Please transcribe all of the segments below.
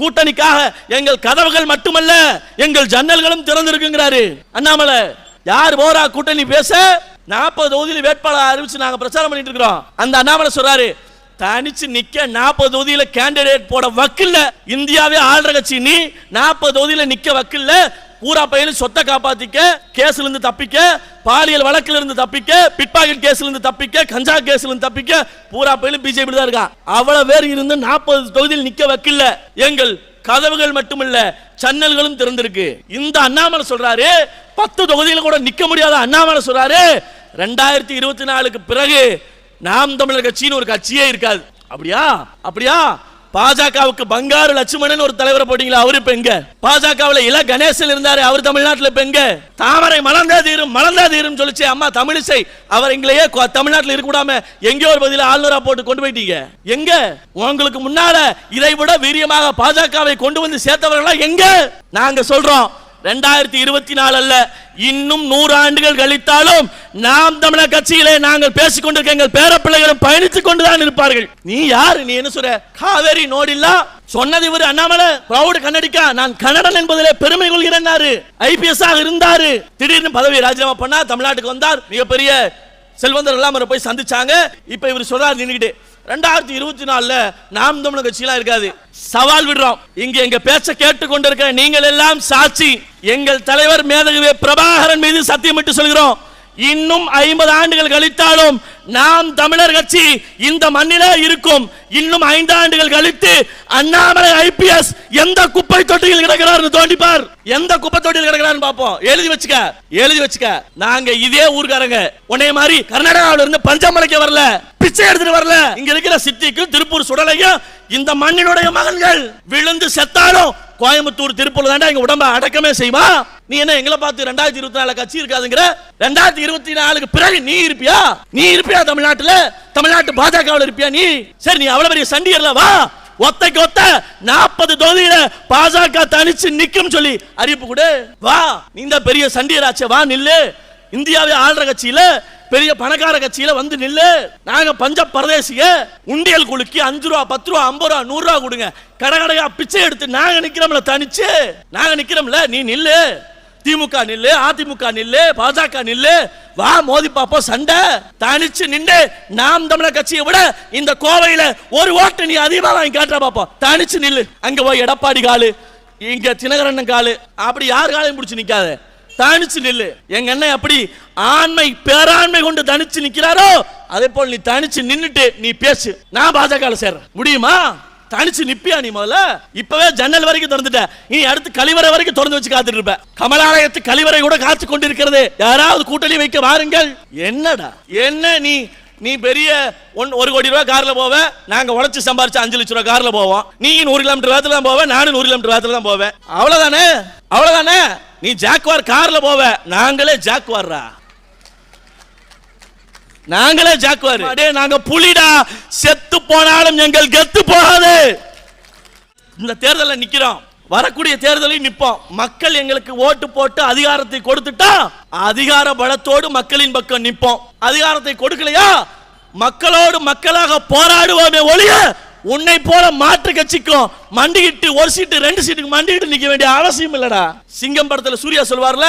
கூட்டணிக்காக எங்கள் கதவுகள் மட்டுமல்ல எங்கள் ஜன்னல்களும் திறந்திருக்குங்கிறாரு. அண்ணாமலை யார் போறா கூட்டணி பேச? நாற்பது தொகுதியில் வேட்பாளர் அறிவிச்சு நாங்க பிரச்சாரம் பண்ணிட்டு இருக்கிறோம். அந்த அண்ணாமலை சொல்றாரு தனிச்சு நிக்க நாற்பது தொகுதியில கேண்டிடேட் போட வக்கில்ல. இந்தியாவே ஆளுற கட்சி. நீ நாற்பது தொகுதியில நிக்க வக்கில்ல. பூரா பையனும் சொத்தை காப்பாத்திக்க கேஸ்ல இருந்து தப்பிக்க பாலியல் வழக்குல இருந்து தப்பிக்க பிட்பாக்கெட் கேஸ்ல இருந்து தப்பிக்க கஞ்சா கேஸ்ல இருந்து தப்பிக்க பூரா பையனும் பிஜேபி தான் இருக்கான் அவ்வளவு பேர் இருந்து நாற்பது தொகுதியில் நிக்க வக்கில்ல. எங்கள் கதவுகள் மட்டுமல்ல சன்னல்களும் திறந்திருக்கு. இந்த அண்ணாமலை சொல்றாரு பத்து தொகுதியில் கூட நிக்க முடியாத அண்ணாமலை சொல்றாரு. ரெண்டாயிரத்தி இருபத்தி நாலுக்கு பிறகு நாம் தமிழர் கட்சின்னு ஒரு கட்சியே இருக்காது. அப்படியா? அப்படியா? பாஜகவுக்கு பங்காரு லட்சுமணன் ஒரு தலைவரை போட்டீங்களா? அவரு இப்ப எங்க? பாஜகவுல இள கணேசன் இருந்தாரு அவர் தமிழ்நாட்டுல இப்ப எங்க? தாமரை மலர்ந்தா தீரும் மலர்ந்தா தீரும் சொல்லிச்சு. அம்மா தமிழிசை அவர் எங்களையே கொ- தமிழ்நாட்டுல இருக்க கூடாம எங்கேயோ ஒரு பதில ஆளுநரா போட்டு கொண்டு போயிட்டீங்க. எங்க? உங்களுக்கு முன்னால இதை விட வீரியமாக பாஜகவை கொண்டு வந்து சேர்த்தவர்களா எங்க? நாங்க சொல்றோம். ரெண்டாயிரத்தி இருபத்தி நாலு அல்ல இன்னும் நூறு ஆண்டுகள் கழித்தாலும் நாம் தமிழர் கட்சியிலே நாங்கள் பேசிக்கொண்டிருக்க எங்கள் பேரப்பிள்ளைகளும் பயணித்துக் கொண்டுதான் இருப்பார்கள். நீ யாரு? நீ என்ன சொல்ற? காவேரி நோடில்லா? சொன்னது இவர் அண்ணாமலை. பிரௌட் கன்னடிக்கா? நான் கன்னடன் என்பதிலே பெருமை கொள்கிறேன் ஐபிஎஸ் ஆக இருந்தாரு. திடீர்னு பதவி ராஜினாமா பண்ணா தமிழ்நாட்டுக்கு வந்தார். மிகப்பெரிய செல்வந்தர் எல்லாம் போய் சந்திச்சாங்க. இப்ப இவர் சொல்றாரு நின்றுகிட்டு ரெண்டாயிரத்தி இருபத்தி நாலுல நாம் தமிழக கட்சியெல்லாம் இருக்காது. சவால் விடுறோம். இங்க எங்க பேச்ச கேட்டு கொண்டிருக்கிற நீங்கள் எல்லாம் சாட்சி. எங்கள் தலைவர் மேதகவே பிரபாகரன் மீது சத்தியமிட்டு சொல்கிறோம். இன்னும் ஐம்பது ஆண்டுகள் கழித்தாலும் நாம் தமிழர் கட்சி இந்த மண்ணிலே இருக்கும். இன்னும் ஐந்து ஆண்டுகள் கழித்து அண்ணாமலை ஐபிஎஸ் எந்த குப்பை தொட்டியில் கிடக்கிறார் தோண்டிப்பார். எந்த குப்பை தொட்டியில் கிடக்கிறார் பாப்போம் எழுதி வச்சுக்க எழுதி வச்சுக்க. நாங்க இதே ஊர்காரங்க உன்னைய மாதிரி கர்நாடகாவில இருந்து பஞ்சமலைக்கு வரல பிச்சை எடுத்துட்டு வரல. இங்க இருக்கிற சித்திக்கும் திருப்பூர் சுடலையும் இந்த மண்ணினுடைய மகன்கள் விழுந்து செத்தாலும் கோயம்புத்தூர் திருப்பூர் தாண்டா எங்க உடம்ப அடக்கமே செய்வா நீ என்ன எங்களை பார்த்து ரெண்டாயிரத்தி இருபத்தி நாலு கட்சி இருக்காதுங்கிற? ரெண்டாயிரத்தி இருபத்தி நாலுக்கு பிறகு நீ இருப்பியா? நீ இருப்பியா தமிழ்நாட்டுல? தமிழ்நாட்டு பாஜகவில் இருப்பியா நீ? சரி நீ அவ்வளவு பெரிய சண்டியர்ல வா. ஒத்தைக்கு ஒத்த நாற்பது தொகுதியில பாஜக தனிச்சு நிக்கும் சொல்லி அறிவிப்பு கொடு. வா. நீ இந்த பெரிய சண்டியராச்சே வா நில்லு. இந்தியாவை ஆள்ற கட்சியில பெரிய பணக்கார கட்சியில வந்து நில்லு. நாங்க பஞ்ச பரதேசிய உண்டியல் குலுக்கி அஞ்சு ரூபா பத்து ரூபா ஐம்பது ரூபா நூறு ரூபா கொடுங்க. கடகடையா பிச்சை எடுத்து நாங்க நிக்கிறோம்ல தனிச்சு. நாங்க நிக்கிறோம்ல நீ நில்லு. திமுக நில்லு அதிமுக நில்லு பாஜக நில்லு. வா மோதி பாப்போம் சண்டை. தனிச்சு நின்று நாம் தமிழர் கட்சியை விட இந்த கோவையில ஒரு ஓட்டு நீ அதிகமா வாங்கி காட்டுற பாப்போம் தனிச்சு நில்லு. அங்க போய் எடப்பாடி காலு இங்க தினகரண்ணன் காலு. அப்படி யார் காலையும் பிடிச்சு நிக்காத. தனிச்சு நில்லு. எங்க அண்ணன் அப்படி ஆண்மை பேராண்மை கொண்டு தனிச்சு நிக்கிறாரோ அதே போல் நீ தனிச்சு நின்னுட்டு நீ பேசு. நான் பாஜக சேர்றேன். முடியுமா? தனிச்சு நிப்பியா நீ முதல்ல? இப்பவே ஜன்னல் வரைக்கும் திறந்துட்ட. நீ அடுத்து கழிவறை வரைக்கும் திறந்து வச்சு காத்துட்டு இருப்ப. கமலாலயத்து கழிவறை கூட காத்து கொண்டிருக்கிறது. யாராவது கூட்டணி வைக்க வாருங்கள். என்னடா? என்ன நீ? நீ பெரிய ஒன் ஒரு கோடி ரூபா கார்ல போவ. நாங்க உழைச்சு சம்பாரிச்சு அஞ்சு லட்சம் ரூபா கார்ல போவோம். நீ நூறு கிலோமீட்டர் வேகத்துல தான் போவ. நானும் நூறு கிலோமீட்டர் வேகத்துல தான் போவேன். அவ்வளவுதானே? அவ்வளவுதானே? நீ ஜாக்வார் கார்ல போவ. நாங்களே ஜாக்வார்ரா? நாங்களே ஜாக்குவார். அடே நாங்க புலிடா. செத்து போனாலும் எங்கள் கெத்து போகாது. இந்த தேர்தலில் நிக்கிறோம். வரக்கூடிய தேர்தலையும் நிற்போம் மக்கள் எங்களுக்கு ஓட்டு போட்டு அதிகாரத்தை கொடுத்துட்டா அதிகார பலத்தோடு மக்களின் பக்கம் நிற்போம் அதிகாரத்தை கொடுக்கலையா? மக்களோடு மக்களாக போராடுவோமே ஒழிய உன்னை போல மாற்று கட்சிக்கும் மண்டிக்கிட்டு ஒரு சீட்டு ரெண்டு சீட்டுக்கு மண்டிக்கிட்டு நிக்க வேண்டிய அவசியம் இல்லடா. சிங்கம் படத்துல சூர்யா சொல்வார்ல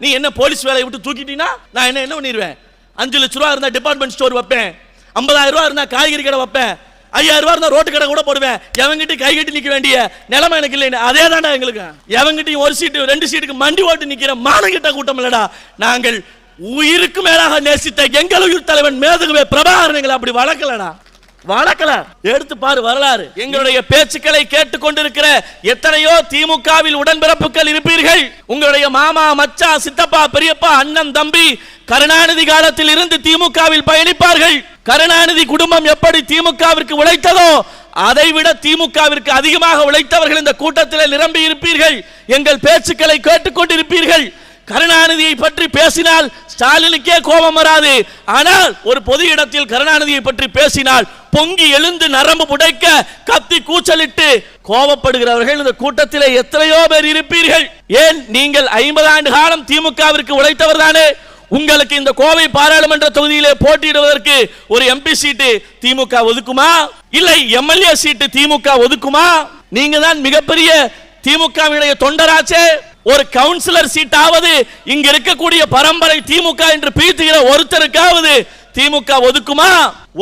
நீ என்ன போலீஸ் வேலையை விட்டு தூக்கிட்டீங்கன்னா நான் என்ன என்ன பண்ணிடுவேன் அஞ்சு லட்ச ரூபா இருந்தா டிபார்ட்மெண்ட் ஸ்டோர் வைப்பேன். ஐம்பதாயிரம் ரூபா இருந்தா காய்கறி கடை வைப்பேன். ஐயாயிரம் ரூபா இருந்தா ரோட்டு கடை கூட போடுவேன். எவங்கிட்ட கை கட்டி நிக்க வேண்டிய நிலைமை எனக்கு இல்லைன்னு. அதே தாண்டா எங்களுக்கு. எவங்கிட்டையும் ஒரு சீட்டு ரெண்டு சீட்டுக்கு மண்டி ஓட்டு நிக்கிற மானங்கிட்ட கூட்டம் இல்லடா. நாங்கள் உயிருக்கு மேலாக நேசித்த எங்கள் உயிர் தலைவன் மேதகுவே பிரபாகரன் எங்களை அப்படி வளர்க்கலடா. வளர்க்கல எடுத்து பாரு வரலாறு. எங்களுடைய பேச்சுக்களை கேட்டுக்கொண்டிருக்கிற எத்தனையோ திமுகவில் உடன்பிறப்புகள் இருப்பீர்கள். உங்களுடைய மாமா மச்சா சித்தப்பா பெரியப்பா அண்ணன் தம்பி கருணாநிதி காலத்தில் இருந்து திமுகவில் பயணிப்பார்கள். கருணாநிதி குடும்பம் எப்படி திமுகவிற்கு உழைத்ததோ அதை விட திமுகவிற்கு அதிகமாக உழைத்தவர்கள் இந்த கூட்டத்தில் நிரம்பி இருப்பீர்கள். எங்கள் பேச்சுக்களை கேட்டுக்கொண்டிருப்பீர்கள். கருணாநிதியை பற்றி பேசினால் ஸ்டாலினுக்கே கோபம் வராது. ஆனால் ஒரு பொது இடத்தில் கருணாநிதியை பற்றி பேசினால் பொங்கி எழுந்து நரம்பு புடைக்க கத்தி கூச்சலிட்டு கோபப்படுகிறவர்கள் இந்த கூட்டத்திலே எத்தனையோ பேர் இருப்பீர்கள். ஏன்? நீங்கள் ஐம்பது ஆண்டு காலம் திமுகவிற்கு உழைத்தவர் தானே. உங்களுக்கு இந்த கோவை பாராளுமன்ற தொகுதியிலே போட்டியிடுவதற்கு ஒரு எம்பி சீட்டு திமுக ஒதுக்குமா? இல்லை எம்எல்ஏ சீட்டு திமுக ஒதுக்குமா? நீங்க தான் மிகப்பெரிய திமுகவினுடைய தொண்டராச்சே. ஒரு கவுன்சிலர் சீட்டாவது இங்க இருக்கக்கூடிய பரம்பரை திமுக என்று பீத்துகிற ஒருத்தருக்காவது திமுக ஒதுக்குமா?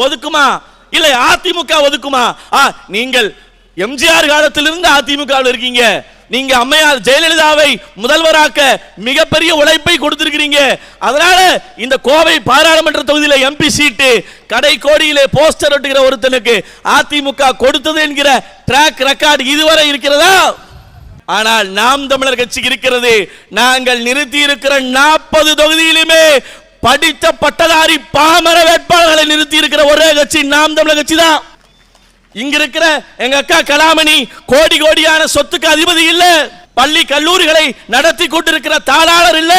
ஒதுக்குமா? இல்லை அதிமுக ஒதுக்குமா? ஆ, நீங்கள் எம்ஜிஆர் காலத்திலிருந்து அதிமுகவில் இருக்கீங்க. நீங்க அம்மையார் ஜெயலலிதாவை முதல்வராக்க மிகப்பெரிய உழைப்பை கொடுத்திருக்கிறீங்க. அதனால இந்த கோவை பாராளுமன்ற தொகுதியில எம்பி சீட்டு கடை கோடியிலே போஸ்டர் ஒட்டுகிற ஒருத்தனுக்கு அதிமுக கொடுத்தது என்கிற ட்ராக் ரெக்கார்டு இதுவரை இருக்கிறதா? ஆனால் நாம் தமிழர் கட்சி இருக்கிறது. நாங்கள் நிறுத்தி இருக்கிற நாற்பது தொகுதியிலுமே படித்த பட்டதாரி பாமர வேட்பாளர்களை நிறுத்தி இருக்கிற ஒரே கட்சி நாம் தமிழர் கட்சி தான். இங்க இருக்கிற எங்க அக்கா கலாமணி கோடி கோடியான சொத்துக்கு அதிபதி இல்ல. பள்ளி கல்லூரிகளை நடத்தி கொண்டிருக்கிற தாளாளர் இல்ல.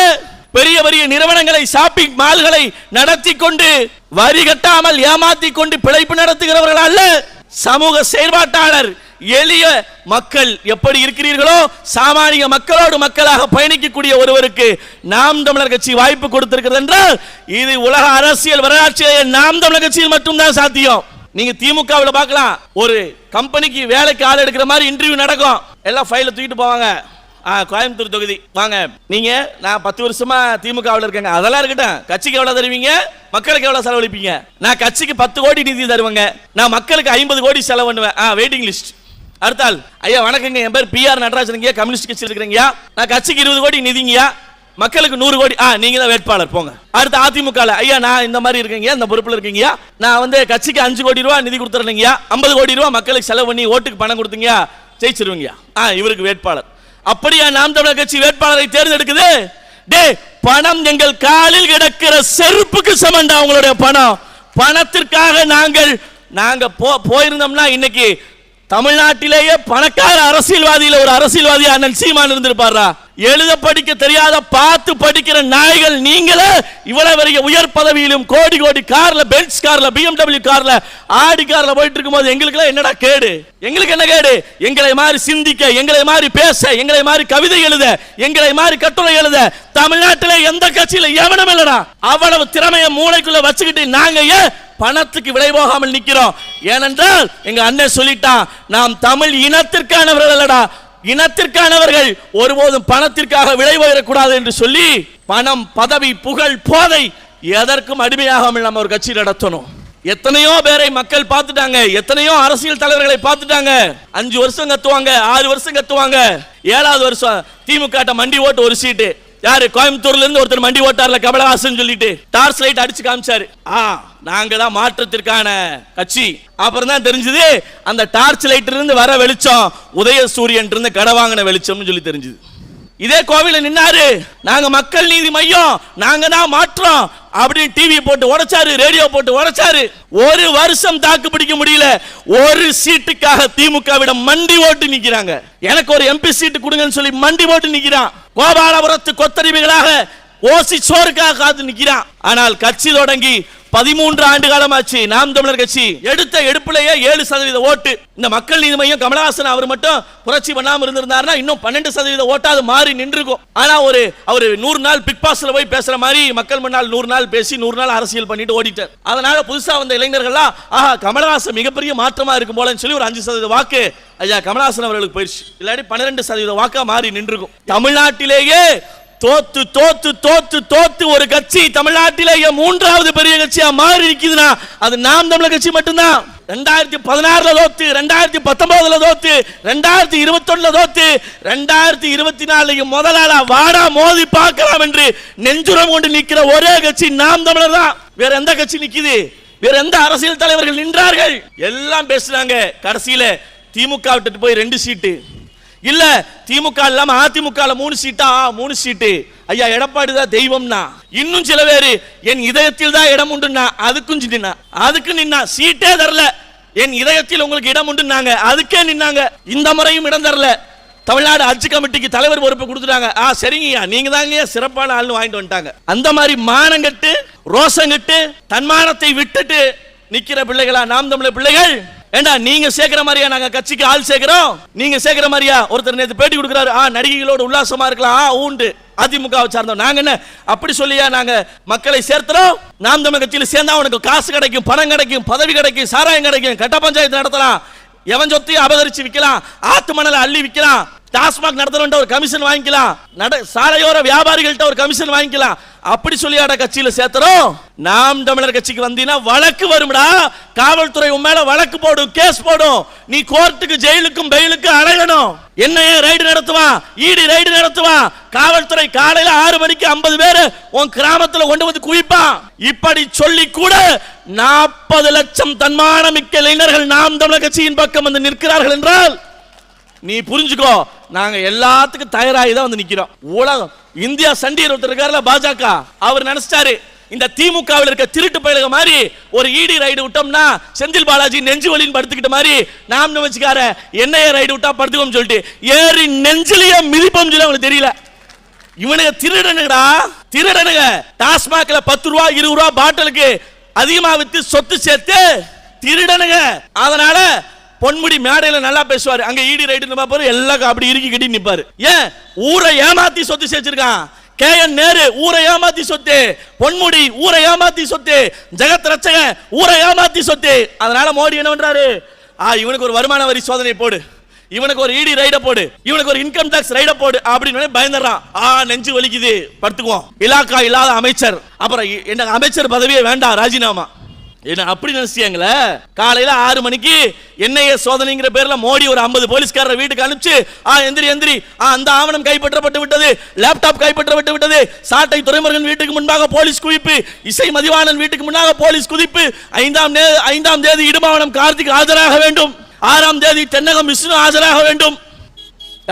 பெரிய பெரிய நிறுவனங்களை ஷாப்பிங் மால்களை நடத்தி கொண்டு வரி கட்டாமல் ஏமாத்தி கொண்டு பிழைப்பு நடத்துகிறவர்கள் அல்ல சமூக செயற்பாட்டாளர் எளிய மக்கள் எப்படி இருக்கிறீர்களோ சாமானிய மக்களோடு மக்களாக பயணிக்கக்கூடிய ஒருவருக்கு நாம் தமிழர் கட்சி வாய்ப்பு கொடுத்திருக்கிறது என்றால் இது உலக அரசியல் வரலாற்றிலேயே நாம் தமிழர் கட்சியில் மட்டும்தான் சாத்தியம். நீங்க திமுகவில் பார்க்கலாம் ஒரு கம்பெனிக்கு வேலைக்கு ஆள் எடுக்கிற மாதிரி இன்டர்வியூ நடக்கும். எல்லாம் ஃபைல தூக்கிட்டு போவாங்க. ஆ, கோயம்புத்தூர் தொகுதி. வாங்க நீங்க நான் பத்து வருஷமா திமுகவில் இருக்கேங்க. அதெல்லாம் இருக்கட்டும். கட்சிக்கு எவ்வளவு தருவீங்க? மக்களுக்கு எவ்வளவு செலவழிப்பீங்க? நான் கட்சிக்கு பத்து கோடி நிதி தருவேங்க. நான் மக்களுக்கு ஐம்பது கோடி செலவு பண்ணுவேன். வெயிட்டிங் லிஸ்ட் அடுத்தால் ஐயா வணக்கங்க. என் பேர் பிஆர் நடராஜனுங்கயா கம்யூனிஸ்ட் கட்சியில் இருக்கிறீங்க நான் கட்சிக்கு இருபது கோடி நிதிங்கய்யா. மக்களுக்கு நூறு கோடி. ஆ நீங்க தான் வேட்பாளர். போங்க. அடுத்து அதிமுக ஐயா நான் இந்த மாதிரி இருக்கீங்க இந்த பொறுப்புல இருக்கீங்க நான் வந்து கட்சிக்கு அஞ்சு கோடி ரூபா நிதி கொடுத்துருந்தீங்க ஐம்பது கோடி ரூபா மக்களுக்கு செலவு பண்ணி ஓட்டுக்கு பணம் கொடுத்தீங்க ஜெயிச்சிருவீங்க ஆ இவருக்கு வேட்பாளர். அப்படியா நாம் தமிழர் கட்சி வேட்பாளரை தேர்ந்தெடுக்குது? டே பணம் எங்கள் காலில் கிடக்கிற செருப்புக்கு சமண்டா உங்களுடைய பணம். பணத்திற்காக நாங்கள் நாங்க போ போயிருந்தோம்னா இன்னைக்கு தமிழ்நாட்டிலேயே பணக்கார அரசியல்வாதியில ஒரு அரசியல்வாதி அண்ணன் சீமான் இருந்திருப்பாரா எழுத படிக்க தெரியாத பார்த்து படிக்கிற நாய்கள் நீங்களே இவ்வளவு பெரிய உயர் பதவியிலும் கோடி கோடி கார்ல பென்ஸ் கார்ல பிஎம்டபிள்யூ கார்ல ஆடி கார்ல போயிட்டு இருக்கும்போது எங்களுக்கு என்னடா கேடு? எங்களுக்கு என்ன கேடு? எங்களை மாதிரி சிந்திக்க எங்களை மாதிரி பேச எங்களை மாதிரி கவிதை எழுத எங்களை மாதிரி கட்டுரை எழுத தமிழ்நாட்டிலே எந்த கட்சியில எவனும் இல்லடா. அவ்வளவு திறமையை மூளைக்குள்ள வச்சுக்கிட்டு நாங்க ஏன் பணத்துக்கு விலை போகாமல் ஏனென்றால் எங்க அண்ணன் சொல்லிட்டான் நாம் தமிழ் இனத்திற்கானவர்கள் அல்லடா இனத்திற்கானவர்கள் ஒருபோதும் பணத்திற்காக விலை என்று சொல்லி பணம் பதவி புகழ் போதை எதற்கும் அடிமையாகாமல் நம்ம ஒரு கட்சி நடத்தணும். எத்தனையோ பேரை மக்கள் பார்த்துட்டாங்க. எத்தனையோ அரசியல் தலைவர்களை பார்த்துட்டாங்க. அஞ்சு வருஷம் கத்துவாங்க ஆறு வருஷம் கத்துவாங்க. ஏழாவது வருஷம் திமுக மண்டி ஓட்டு ஒரு சீட்டு. யாரு? கோயம்புத்தூர்ல இருந்து ஒருத்தர் மண்டி ஓட்டார்ல கமலஹாசன் சொல்லிட்டு டார்ச் லைட் அடிச்சு காமிச்சாரு. ஆ நாங்க தான் மாற்றத்திற்கான கட்சி. அப்புறம் தான் தெரிஞ்சது அந்த டார்ச் லைட்ல இருந்து வர வெளிச்சம் உதய சூரியன் இருந்து கடை வாங்கின வெளிச்சம்னு சொல்லி தெரிஞ்சது. இதே கோவில நின்னாரு நாங்க மக்கள் நீதி மையம் நாங்க தான் மாற்றோம் அப்படின்னு டிவி போட்டு உடைச்சாரு ரேடியோ போட்டு உடைச்சாரு. ஒரு வருஷம் தாக்கு பிடிக்க முடியல ஒரு சீட்டுக்காக திமுகவிடம் மண்டி ஓட்டு நிக்கிறாங்க. எனக்கு ஒரு எம்பி சீட்டு கொடுங்கன்னு சொல்லி மண்டி ஓட்டு நிக்கிறான். கோபாலபுரத்து கொத்தடிமைகளாக ஓசி சோறுக்காக காத்து நிற்கிறான். ஆனால் கட்சி தொடங்கி பதிமூன்று ஆண்டு காலமாச்சு நாம் தமிழர் கட்சி எடுத்த எடுப்புலயே ஏழு சதவீத ஓட்டு. இந்த மக்கள் நீதி மையம் கமலஹாசன் அவர் மட்டும் புரட்சி பண்ணாம இருந்திருந்தாருன்னா இன்னும் பன்னெண்டு சதவீத ஓட்டாது மாறி நின்றுக்கும். ஆனா ஒரு அவர் நூறு நாள் பிக் பாஸ்ல போய் பேசுற மாதிரி மக்கள் முன்னால் நூறு நாள் பேசி நூறு நாள் அரசியல் பண்ணிட்டு ஓடிட்டார். அதனால புதுசா வந்த இளைஞர்கள்லாம் ஆஹா கமலஹாசன் மிகப்பெரிய மாற்றமா இருக்கும் போலன்னு சொல்லி ஒரு அஞ்சு சதவீத வாக்கு ஐயா கமலஹாசன் அவர்களுக்கு போயிடுச்சு. இல்லாட்டி பன்னிரெண்டு சதவீத வாக்கா மாறி நின்றுக்கும். தமிழ்நாட்டிலேயே தோத்து தோத்து தோத்து தோத்து ஒரு கட்சி தமிழ்நாட்டிலேயே மூன்றாவது பெரிய கட்சியா மாறி இருக்குதுன்னா அது நாம் தமிழர் கட்சி மட்டும்தான். ரெண்டாயிரத்தி பதினாறுல தோத்து ரெண்டாயிரத்தி பத்தொன்பதுல தோத்து ரெண்டாயிரத்தி இருபத்தொன்னுல தோத்து ரெண்டாயிரத்தி இருபத்தி நாலுலையும் முதலாளா வாடா மோதி பார்க்கலாம் என்று நெஞ்சுரம் கொண்டு நிற்கிற ஒரே கட்சி நாம் தமிழர் தான். வேற எந்த கட்சி நிற்குது வேற எந்த அரசியல் தலைவர்கள் நின்றார்கள்? எல்லாம் பேசுறாங்க கடைசியில திமுக விட்டுட்டு போய் ரெண்டு சீட்டு. இல்ல திமுக இல்லாம அதிமுக மூணு சீட்டா? மூணு சீட்டு. ஐயா எடப்பாடி தான் தெய்வம்னா. இன்னும் சில பேரு என் இதயத்தில் தான் இடம் உண்டுன்னா அதுக்கும் நின்னா. அதுக்கு நின்னா சீட்டே தரல. என் இதயத்தில் உங்களுக்கு இடம் உண்டுன்னாங்க அதுக்கே நின்னாங்க. இந்த முறையும் இடம் தரல. தமிழ்நாடு ஹஜ் கமிட்டிக்கு தலைவர் பொறுப்பு கொடுத்துட்டாங்க. ஆ சரிங்கய்யா நீங்க தாங்க சிறப்பான ஆள்னு வாங்கிட்டு வந்துட்டாங்க. அந்த மாதிரி மானங்கட்டு ரோசங்கட்டு தன்மானத்தை விட்டுட்டு நிக்கிற பிள்ளைகளா நாம் தமிழ பிள்ளைகள்? ஏண்டா நீங்க சேர்க்கிற மாதிரியா நாங்க கட்சிக்கு ஆள் சேர்க்கிறோம்? நீங்க சேர்க்கிற மாதிரியா? ஒருத்தர் நேற்று பேட்டி கொடுக்குறாரு. ஆ நடிகைகளோட உல்லாசமா இருக்கலாம். ஆ உண்டு அதிமுக சார்ந்தோம் நாங்க என்ன? அப்படி சொல்லியா நாங்க மக்களை சேர்த்துறோம்? நாம் தமிழ் கட்சியில சேர்ந்தா உனக்கு காசு கிடைக்கும் பணம் கிடைக்கும் பதவி கிடைக்கும் சாராயம் கிடைக்கும் கட்ட பஞ்சாயத்து நடத்தலாம். எவன் சொத்தையும் அபகரிச்சு விற்கலாம். ஆத்து மணலை அள்ளி விற்கலாம். டாஸ்மாக் நடத்துறவன்ட்ட ஒரு கமிஷன் வாங்கிக்கலாம். நட சாலையோர வியாபாரிகள்ட்ட ஒரு கமிஷன் வாங்கிக்கலாம். அப்படி சொல்லியாட கட்சியில சேர்த்துறோம். நாம் தமிழர் கட்சிக்கு வந்தீங்கன்னா வழக்கு வரும்டா. காவல்துறை உன் மேல வழக்கு போடும் கேஸ் போடும். நீ கோர்ட்டுக்கு ஜெயிலுக்கும் பெயிலுக்கும் அலையணும். என்ன ரைடு நடத்துவான் ஈடி ரைடு நடத்துவான் காவல்துறை காலையில ஆறு மணிக்கு ஐம்பது பேர் உன் கிராமத்துல கொண்டு வந்து குவிப்பான். இப்படி சொல்லி கூட நாற்பது லட்சம் தன்மான மிக்க இளைஞர்கள் நாம் தமிழர் கட்சியின் பக்கம் வந்து நிற்கிறார்கள் என்றால் நீ புரிஞ்சுக்கோ நாங்க எல்லாத்துக்கும் தயாராகி தான் வந்து நிக்கிறோம். உலகம் இந்தியா சண்டியர் ஒருத்தர் இருக்காருல பாஜக. அவர் நினைச்சிட்டாரு இந்த திமுகவில் இருக்க திருட்டு பயலுக மாதிரி ஒரு இடி ரைடு விட்டோம்னா செந்தில் பாலாஜி நெஞ்சு வலின்னு படுத்துக்கிட்ட மாதிரி நாம் நினைச்சுக்கார என்னைய ரைடு விட்டா படுத்துக்கோம் சொல்லிட்டு ஏறி நெஞ்சிலேயே மிதிப்போம் சொல்லி அவங்களுக்கு தெரியல. இவனுங்க திருடனுங்கடா திருடனுங்க. டாஸ்மாக்ல பத்து ரூபா இருபது ரூபா பாட்டிலுக்கு அதிகமா வித்து சொத்து சேர்த்து திருடனுங்க. அதனால பொன்முடி மேடையில நல்லா பேசுவார். அங்க ஈடி ரைடுன்னு பாப்பாரு எல்லாம் அப்படி இறுக்கி கட்டி நிப்பாரு. ஏன்? ஊரை ஏமாத்தி சொத்து சேர்த்திருக்கான் கே என் நேரு ஊரை ஏமாத்தி சொத்து. பொன்முடி ஊரை ஏமாத்தி சொத்து. ஜெகத் ரச்சகன் ஊரை ஏமாத்தி சொத்து. அதனால மோடி என்ன பண்றாரு? ஆ இவனுக்கு ஒரு வருமான வரி சோதனை போடு. இவனுக்கு ஒரு இடி ரைட போடு. இவனுக்கு ஒரு இன்கம் டாக்ஸ் ரைட போடு. அப்படின்னு பயந்துறான் ஆ நெஞ்சு வலிக்குது. படுத்துக்குவோம். இலாக்கா இல்லாத அமைச்சர். அப்புறம் எனக்கு அமைச்சர் பதவியே வேண்டாம் ராஜினாமா. என்ன அப்படி நினைச்சியாங்களே காலையில ஆறு மணிக்கு என்ஐஏ சோதனைங்கிற பேர்ல மோடி ஒரு 50 போலீஸ்காரரை வீட்டுக்கு அனுப்பிச்சு ஆ எந்திரி எந்திரி. ஆ அந்த ஆவணம் கைப்பற்றப்பட்டு விட்டது. லேப்டாப் கைப்பற்றப்பட்டு விட்டது. சாட்டை துறைமுருகன் வீட்டுக்கு முன்பாக போலீஸ் குவிப்பு. இசை மதிவாணன் வீட்டுக்கு முன்னாக போலீஸ் குதிப்பு. ஐந்தாம் ஐந்தாம் தேதி இடுமாவனம் கார்த்திக் ஆஜராக வேண்டும். ஆறாம் தேதி தென்னகம் விஷ்ணு ஆஜராக வேண்டும்.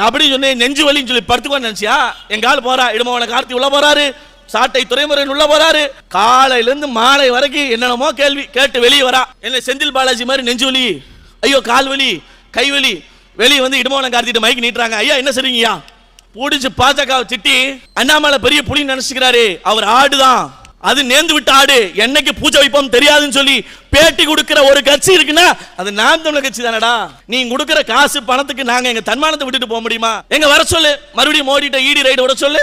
அப்படி சொன்னேன் நெஞ்சு வலின்னு சொல்லி படுத்துக்கோ நினைச்சியா? எங்க ஆள் போறா? இடுமாவன கார்த்தி உள்ள போறாரு. சாட்டை துறைமுறையில் உள்ள போறாரு. காலையிலேருந்து மாலை வரைக்கும் என்னென்னமோ கேள்வி கேட்டு வெளியே வரா. என்ன செந்தில் பாலாஜி மாதிரி நெஞ்சு வலி ஐயோ கால் வலி கை வலி வெளியே வந்து இடுமவன கார்த்திட்டு மைக் நீட்டுறாங்க. ஐயா என்ன சரிங்கய்யா பிடிச்சி பாஜகவை திட்டி அண்ணாமலை பெரிய புலி நினைச்சுக்கிறாரு அவர் ஆடுதான். அது நேர்ந்து விட்ட ஆடு. என்னைக்கு பூஜை வைப்போம் தெரியாதுன்னு சொல்லி பேட்டி கொடுக்கிற ஒரு கட்சி இருக்குன்னா அது நாம் தமிழர் கட்சி தானடா. நீ கொடுக்கிற காசு பணத்துக்கு நாங்க எங்க தன்மானத்தை விட்டுட்டு போக முடியுமா? எங்க வர சொல்லு. மறுபடியும் மோடிட்ட ஈடி ரைடு விட சொல்லு.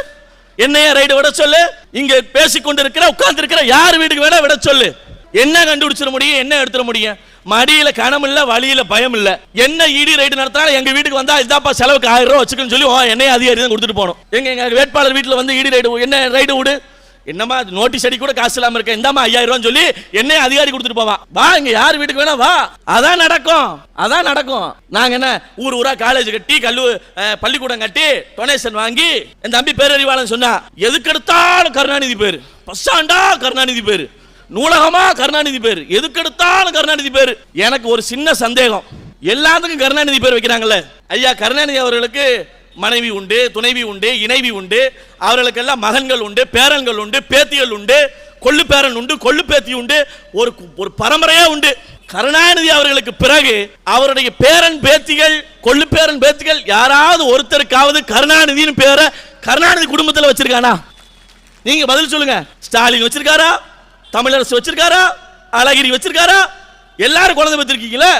என்னைய ரைடு விட சொல்லு? இங்க பேசிக்கொண்டிருக்கிற உட்கார்ந்து இருக்கிற யார் வீட்டுக்கு வேணா விட சொல்லு. என்ன கண்டுபிடிச்சிட முடியும்? என்ன எடுத்துட முடியும்? மடியில கணம் இல்ல வழியில பயம் இல்ல. என்ன இடி ரைடு நடத்தினாலும் எங்க வீட்டுக்கு வந்தா இதாப்பா செலவுக்கு ஆயிரம் ரூபாய் வச்சுக்கன்னு சொல்லி என்னைய அதிகாரி தான் கொடுத்துட்டு போகணும். எங்க எங்க வேட்பாளர் வீட்டுல வந்து இடி ரைடு என்ன ரைடு விடு? என்னம்மா நோட்டீஸ் அடி கூட காசு இல்லாம இருக்க இந்தாமா ஐயாயிரம் ரூபான்னு சொல்லி என்ன அதிகாரி கொடுத்துட்டு போவா வா இங்க யார் வீட்டுக்கு வேணா வா. அதான் நடக்கும் அதான் நடக்கும். நாங்க என்ன ஊர் ஊரா காலேஜ் கட்டி கல்லு பள்ளிக்கூடம் கட்டி டொனேஷன் வாங்கி என் தம்பி பேரறிவாளன் சொன்னா எதுக்கு எடுத்தாலும் கருணாநிதி பேரு. பஸ்ஸாண்டா கருணாநிதி பேரு. நூலகமா கருணாநிதி பேரு. எதுக்கு எடுத்தாலும் கருணாநிதி பேரு. எனக்கு ஒரு சின்ன சந்தேகம். எல்லாத்துக்கும் கருணாநிதி பேர் வைக்கிறாங்கல்ல. ஐயா கருணாநிதி அவர்களுக்கு மனைவி உண்டு துணைவி உண்டு இணைவி உண்டு அவர்களுக்கெல்லாம் மகன்கள் உண்டு பேரன்கள் உண்டு பேத்திகள் உண்டு கொள்ளு பேரன் உண்டு கொள்ளு பேத்தி உண்டு ஒரு ஒரு பரம்பரையே உண்டு. கருணாநிதி அவர்களுக்கு பிறகு அவருடைய பேரன் பேத்திகள் கொள்ளு பேரன் பேத்திகள் யாராவது ஒருத்தருக்காவது கருணாநிதினு பேரை கருணாநிதி குடும்பத்தில் வச்சிருக்கானா? நீங்க பதில் சொல்லுங்க. ஸ்டாலின் வச்சிருக்காரா? தமிழரசு வச்சிருக்காரா? அழகிரி வச்சிருக்காரா? எல்லாரும் குழந்தை பெற்றிருக்கீங்களா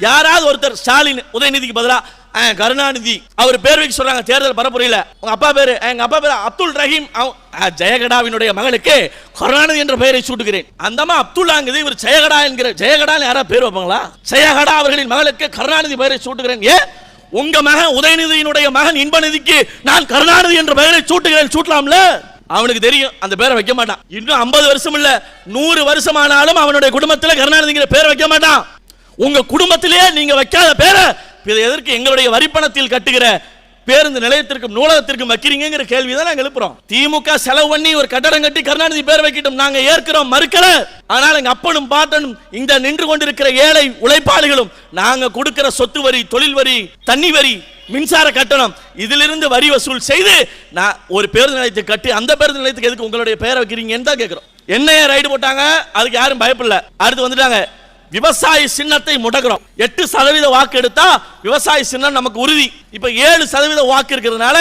யாராவது ஒருத்தர் ஸ்டாலின் உதயநிதிக்கு பதிலாக கருணாநிதி. அவர் பேர் வைக்க சொல்றாங்க தேர்தல் பரப்புரையில். உங்க அப்பா பேரு? எங்க அப்பா பேரு அப்துல் ரஹீம். ஜெயகடாவினுடைய மகளுக்கு கருணாநிதி என்ற பெயரை சூட்டுகிறேன். அந்தமா அப்துல்லாங்குது இவர் ஜெயகடா என்கிற ஜெயகடா யாராவது பேர் வைப்பாங்களா? ஜெயகடா அவர்களின் மகளுக்கு கருணாநிதி பெயரை சூட்டுகிறேன். ஏன்? உங்க மகன் உதயநிதியினுடைய மகன் இன்பநிதிக்கு நான் கருணாநிதி என்ற பெயரை சூட்டுகிறேன் சூட்டலாம்ல? அவனுக்கு தெரியும் அந்த பேரை வைக்க மாட்டான். இன்னும் 50 வருஷம் இல்ல நூறு வருஷம் ஆனாலும் அவனுடைய குடும்பத்தில் கருணாநிதிங்கிற பேரை வைக்க மாட்டான். உங்க குடும்பத்திலேயே நீங்க வைக்காத பேரை இதை எதற்கு எங்களுடைய வரிப்பணத்தில் கட்டுகிற பேருந்து நிலையத்திற்கும் நூலகத்திற்கும் வைக்கிறீங்கிற கேள்வி தான் நாங்க எழுப்புறோம். திமுக செலவு பண்ணி ஒரு கட்டடம் கட்டி கருணாநிதி பேர் வைக்கட்டும் நாங்க ஏற்கிறோம் மறுக்கல. ஆனால் எங்க அப்பனும் பாட்டனும் இந்த நின்று கொண்டிருக்கிற ஏழை உழைப்பாளிகளும் நாங்க கொடுக்கிற சொத்து வரி தொழில் வரி தண்ணி வரி மின்சார கட்டணம் இதிலிருந்து வரி வசூல் செய்து நான் ஒரு பேருந்து நிலையத்தை கட்டி அந்த பேருந்து நிலையத்துக்கு எதுக்கு உங்களுடைய பெயரை வைக்கிறீங்கன்னு தான் கேட்கிறோம் என்னைய ரைடு போட்டாங்க? அதுக்கு யாரும் பயப்படல. அடுத்து வந்துட்டாங்க. விவசாய சின்னத்தை முடக்கிறோம். எட்டு சதவீத வாக்கு எடுத்தா விவசாய சின்னம் நமக்கு உறுதி. இப்ப ஏழு சதவீத வாக்கு இருக்கிறதுனால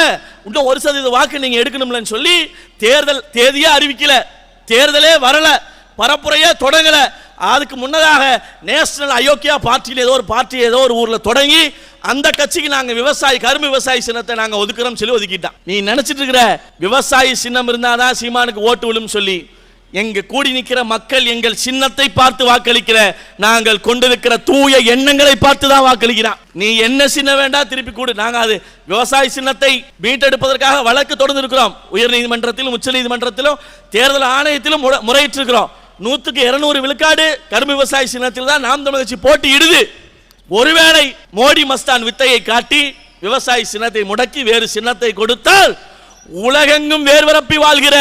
இன்னும் ஒரு சதவீத வாக்கு நீங்க எடுக்கணும்லன்னு சொல்லி தேர்தல் தேதியே அறிவிக்கல. தேர்தலே வரல. பரப்புரையே தொடங்கல. அதுக்கு முன்னதாக நேஷனல் அயோக்கியா பார்ட்டியில் ஏதோ ஒரு பார்ட்டி ஏதோ ஒரு ஊரில் தொடங்கி அந்த கட்சிக்கு நாங்கள் விவசாயி கரும்பு விவசாயி சின்னத்தை நாங்கள் ஒதுக்குறோம் சொல்லி ஒதுக்கிட்டான். நீ நினச்சிட்டு இருக்கிற விவசாயி சின்னம் இருந்தால் தான் சீமானுக்கு ஓட்டு விழும் சொல்லி எங்க கூடி நிற்கிற மக்கள் எங்கள் சின்னத்தை பார்த்து வாக்களிக்கிற நாங்கள் கொண்டிருக்கிற தூய எண்ணங்களை பார்த்து தான் வாக்களிக்கிறான். நீ என்ன சின்ன வேண்டாம் திருப்பி கூடு. நாங்கள் அது விவசாய சின்னத்தை மீட்டெடுப்பதற்காக வழக்கு தொடர்ந்து இருக்கிறோம் உயர் நீதிமன்றத்திலும் உச்ச நீதிமன்றத்திலும் தேர்தல் ஆணையத்திலும் முறையிட்டிருக்கிறோம். நூற்றுக்கு இருநூறு விழுக்காடு கரும்பு விவசாய சின்னத்தில் தான் நாம் தமிழ் கட்சி போட்டியிடுது. ஒருவேளை மோடி மஸ்தான் வித்தையை காட்டி விவசாய சின்னத்தை முடக்கி வேறு சின்னத்தை கொடுத்தால் உலகெங்கும் வேர்வரப்பி வாழ்கிற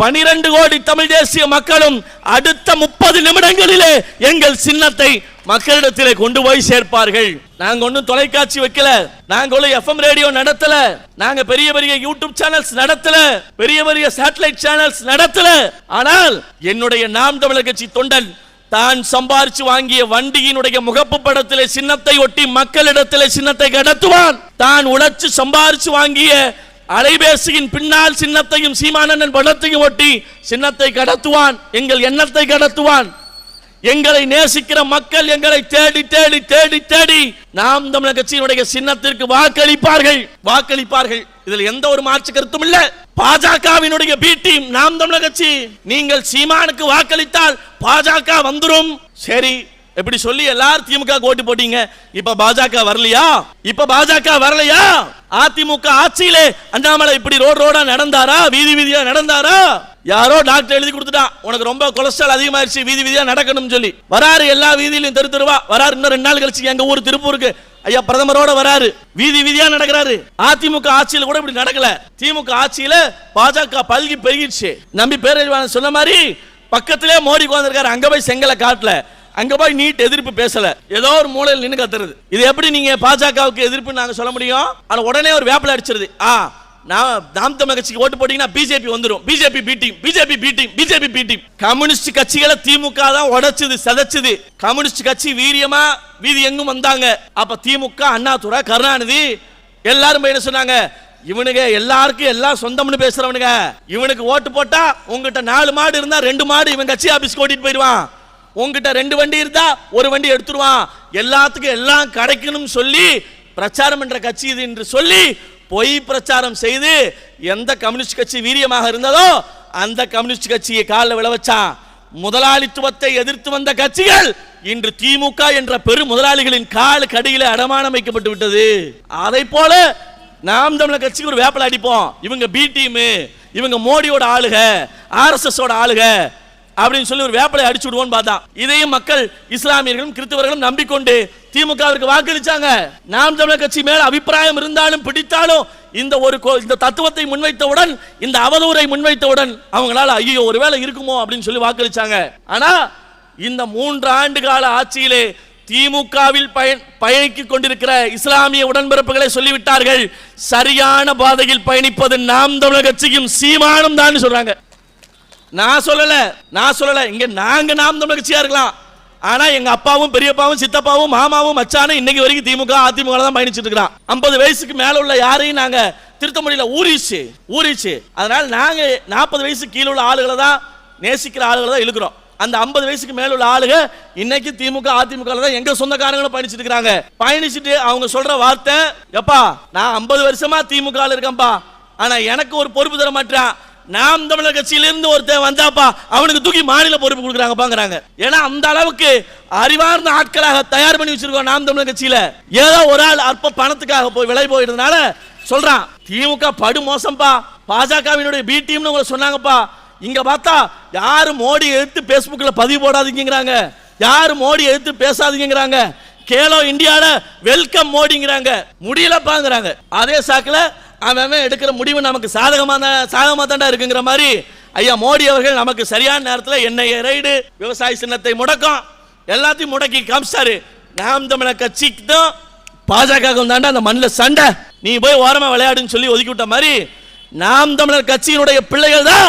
பனிரெண்டு கோடி தமிழ் தேசிய மக்களும் அடுத்த முப்பது நிமிடங்களிலே எங்கள் சின்னத்தை மக்களிடத்திலே கொண்டு போய் சேர்ப்பார்கள். நாங்க ஒன்றும் தொலைக்காட்சி வைக்கல. நாங்க ஒன்றும் எஃப்எம் ரேடியோ நடத்தல. நாங்க பெரிய பெரிய யூடியூப் சேனல்ஸ் நடத்தல. பெரிய பெரிய சேட்டலைட் சேனல்ஸ் நடத்தல. ஆனால் என்னுடைய நாம் தமிழர் கட்சி தொண்டன் தான் சம்பாரிச்சு வாங்கிய வண்டியினுடைய முகப்பு படத்திலே சின்னத்தை ஒட்டி மக்களிடத்திலே சின்னத்தை கடத்துவான். தான் உழைச்சு சம்பாரிச்சு வாங்கிய அலைபேசியின் பின்னால் சின்னத்தையும் சீமானந்தன் பணத்தையும் ஒட்டி சின்னத்தை கடத்துவான் எங்கள் எண்ணத்தை கடத்துவான். எங்களை நேசிக்கிற மக்கள் எங்களை தேடி தேடி தேடி தேடி நாம் தமிழக கட்சியினுடைய சின்னத்திற்கு வாக்களிப்பார்கள். வாக்களிப்பார்கள். இதில் எந்த ஒரு மாற்று கருத்தும் இல்ல. பாஜகவினுடைய பி டீம் நாம் தமிழக கட்சி. நீங்கள் சீமானுக்கு வாக்களித்தால் பாஜக வந்துடும் சரி இப்படி சொல்லி எல்லாரும் திமுக ஓட்டு போட்டீங்க? இப்ப பாஜக வரலையா? இப்ப பாஜக வரலையா? அதிமுக ஆட்சியிலே அண்ணாமலை இப்படி ரோடு ரோடா நடந்தாரா? வீதி வீதியா நடந்தாரா? யாரோ டாக்டர் எழுதி கொடுத்துட்டான் உனக்கு ரொம்ப கொலஸ்ட்ரால் அதிகமாயிருச்சு வீதி வீதியா நடக்கணும்னு சொல்லி. வராரு எல்லா வீதியிலும் தெரு தெருவா. வராரு இன்னும் ரெண்டு நாள் கழிச்சு எங்க ஊர் திருப்பூருக்கு. ஐயா பிரதமரோட வராரு. வீதி வீதியா நடக்கிறாரு. அதிமுக ஆட்சியில கூட இப்படி நடக்கல. திமுக ஆட்சியில பாஜக பல்கி பெருகிடுச்சு. நம்பி பேரறிவாளன் சொன்ன மாதிரி பக்கத்திலே மோடி உட்காந்துருக்காரு அங்க போய் செங்கலை காட்டல. அங்க போய் நீட் எதிர்ப்பு பேசல. ஏதோ ஒரு மூலையில் நின்று கத்துறது. இது எப்படி நீங்க பாஜகவுக்கு எதிர்ப்பு நாங்க சொல்ல முடியும்? ஆனா உடனே ஒரு வேப்பில அடிச்சிருது. ஆ நான் நாம் தமிழர் கட்சிக்கு ஓட்டு போட்டீங்கன்னா பிஜேபி வந்துரும். BJP beating BJP beating BJP beating communist கட்சிகளை திமுக தான் உடைச்சது சதைச்சது. கம்யூனிஸ்ட் கட்சி வீரியமா வீதி எங்கும் வந்தாங்க. அப்ப திமுக அண்ணாதுரை கருணாநிதி எல்லாரும் போய் என்ன சொன்னாங்க? இவனுங்க எல்லாருக்கும் எல்லாம் சொந்தம்னு பேசுறவனுங்க. இவனுக்கு ஓட்டு போட்டா உங்ககிட்ட நாலு மாடு இருந்தா ரெண்டு மாடு இவன் கட்சி ஆபீஸ் ஓட்டிட்டு போயிடுவான். உங்ககிட்ட ரெண்டு வண்டி இருந்தா ஒரு வண்டி எடுத்துருவான். எல்லாத்துக்கும் எல்லாம் கிடைக்கணும்னு சொல்லி பிரச்சாரம் என்ற கட்சி இது என்று சொல்லி பொய் பிரச்சாரம் செய்து எந்த கம்யூனிஸ்ட் கட்சி வீரியமாக இருந்ததோ அந்த கம்யூனிஸ்ட் கட்சியை காலில் விழ வச்சான். முதலாளித்துவத்தை எதிர்த்து வந்த கட்சிகள் இன்று திமுக என்ற பெரு முதலாளிகளின் கால் கடியில அடமானம் வைக்கப்பட்டு விட்டது. அதை போல நாம் தமிழர் கட்சிக்கு ஒரு வேப்பல அடிப்போம். இவங்க பி டீம் இவங்க மோடியோட ஆளுக ஆர்எஸ்எஸோட ஆளுக அப்படின்னு சொல்லி ஒரு வேப்பலை அடிச்சு விடுவோம்னு பார்த்தா இதையும் மக்கள் இஸ்லாமியர்களும் கிறிஸ்தவர்களும் நம்பிக்கொண்டு திமுகவிற்கு வாக்களிச்சாங்க. நாம் தமிழர் கட்சி மேல் அபிப்பிராயம் இருந்தாலும் பிடித்தாலும் இந்த ஒரு கோ- இந்த தத்துவத்தை முன்வைத்தவுடன் இந்த அவதூறை முன்வைத்தவுடன் அவங்களால ஐயோ ஒருவேளை இருக்குமோ அப்படின்னு சொல்லி வாக்களிச்சாங்க. ஆனா இந்த மூன்று ஆண்டு கால ஆட்சியிலே திமுகவில் பயன் பயணித்துக் கொண்டிருக்கிற இஸ்லாமிய உடன்பிறப்புகளை சொல்லிவிட்டார்கள். சரியான பாதையில் பயணிப்பது நாம் தமிழர் கட்சியும் சீமானும் தான் சொல்றாங்க. நான் சொல்லல நான் சொல்லல. இங்க நாங்க நாம் தமிழர் கட்சியா இருக்கலாம். ஆனா எங்க அப்பாவும் பெரியப்பாவும் சித்தப்பாவும் மாமாவும் மச்சானும் இன்னைக்கு வரைக்கும் திமுக அதிமுக தான் பயணிச்சிட்டு இருக்கிறான். ஐம்பது வயசுக்கு மேல உள்ள யாரையும் நாங்க திருத்த முடியல. ஊறிச்சு ஊறிச்சு அதனால நாங்க நாற்பது வயசு கீழே உள்ள ஆளுகளை தான் நேசிக்கிற ஆளுகளை தான் இழுக்கிறோம். அந்த ஐம்பது வயசுக்கு மேல உள்ள ஆளுங்க இன்னைக்கு திமுக அதிமுக தான் எங்க சொந்தக்காரங்களும் பயணிச்சுட்டு இருக்காங்க பயணிச்சுட்டு அவங்க சொல்ற வார்த்தை எப்பா நான் ஐம்பது வருஷமா திமுக ல இருக்கேன்ப்பா. ஆனா எனக்கு ஒரு பொறுப்பு தர மாட்டேன் நாம் தமிழர் கட்சியிலிருந்து ஒருத்தன் வந்தாப்பா அவனுக்கு தூக்கி மாநில பொறுப்பு கொடுக்குறாங்கப்பாங்கிறாங்க ஏன்னா அந்த அளவுக்கு அறிவார்ந்த ஆட்களாக தயார் பண்ணி வச்சிருக்கோம் நாம் தமிழர் கட்சியில. ஏதோ ஒரு ஆள் அற்ப பணத்துக்காக போய் விலை போயிடுறதுனால சொல்றான் திமுக படு மோசம்பா. பாஜகவினுடைய பி டீம்னு உங்களை சொன்னாங்கப்பா. இங்க பார்த்தா யாரு மோடி எடுத்து பேஸ்புக்ல பதிவு போடாதீங்கிறாங்க யாரு மோடி எடுத்து பேசாதீங்கிறாங்க கேலோ இந்தியாவில் வெல்கம் மோடிங்கிறாங்க. முடியலப்பாங்கிறாங்க. அதே சாக்கில் அவன் எடுக்கிற முடிவு நமக்கு சாதகமாக தான் சாதகமாக தாண்டா இருக்குங்கிற மாதிரி ஐயா மோடி அவர்கள் நமக்கு சரியான நேரத்தில் எண்ணெய் ரைடு விவசாய சின்னத்தை முடக்கம் எல்லாத்தையும் முடக்கி காமிச்சாரு. நாம் தமிழர் கட்சிக்கு தான் பாஜக தாண்டா அந்த மண்ணில் சண்டை. நீ போய் ஓரமாக விளையாடுன்னு சொல்லி ஒதுக்கி விட்ட மாதிரி நாம் தமிழர் கட்சியினுடைய பிள்ளைகள் தான்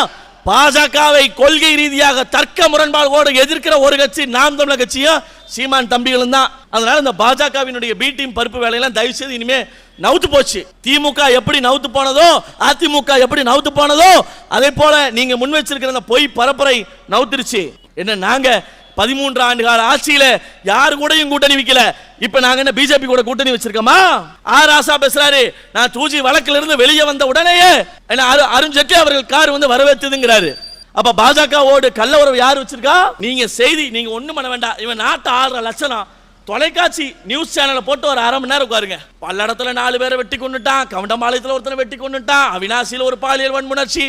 பாஜகவை கொள்கை ரீதியாக தர்க்க முரண்பாடோடு எதிர்க்கிற ஒரு கட்சி நாம் தமிழர் கட்சியும் சீமான் தம்பிகளும் தான். அதனால இந்த பாஜகவினுடைய பி டீம் பருப்பு வேலையெல்லாம் தயவு செய்து இனிமே நவுத்து போச்சு. திமுக எப்படி நவுத்து போனதோ அதிமுக எப்படி நவுத்து போனதோ அதே போல நீங்க முன் வச்சிருக்கிற அந்த பொய் பரப்புரை நவுத்துருச்சு. என்ன நாங்க பதிமூன்று ஆண்டு கால ஆட்சியில யாரு கூடயும் கூட்டணி வைக்கல. இப்ப நாங்க என்ன பிஜேபி கூட கூட்டணி வச்சிருக்கோமா? ஆர் ஆசா பேசுறாரு நான் தூஜி வழக்கிலிருந்து இருந்து வெளியே வந்த உடனேயே என்ன அரு- அருண் ஜெட்லி அவர்கள் கார் வந்து வரவேற்றதுங்கிறாரு. அப்ப பாஜகவோடு கள்ள உறவு யார் வச்சிருக்கா? நீங்க செய்தி நீங்க ஒண்ணும் பண்ண வேண்டாம். இவன் நாட்டு ஆடுற லட்சணம். தொலைக்காட்சி நியூஸ் சேனலை போட்டு ஒரு அரை மணி நேரம் உட்காருங்க. பல்லடத்தில் நாலு பேரை வெட்டி கொண்டுட்டான் கவுண்டம்பாளையத்துல ஒருத்தனை வெட்டி கொண்டுட்டான் அவினாசியில் ஒரு பாலியல் வன்முணர்ச்சி.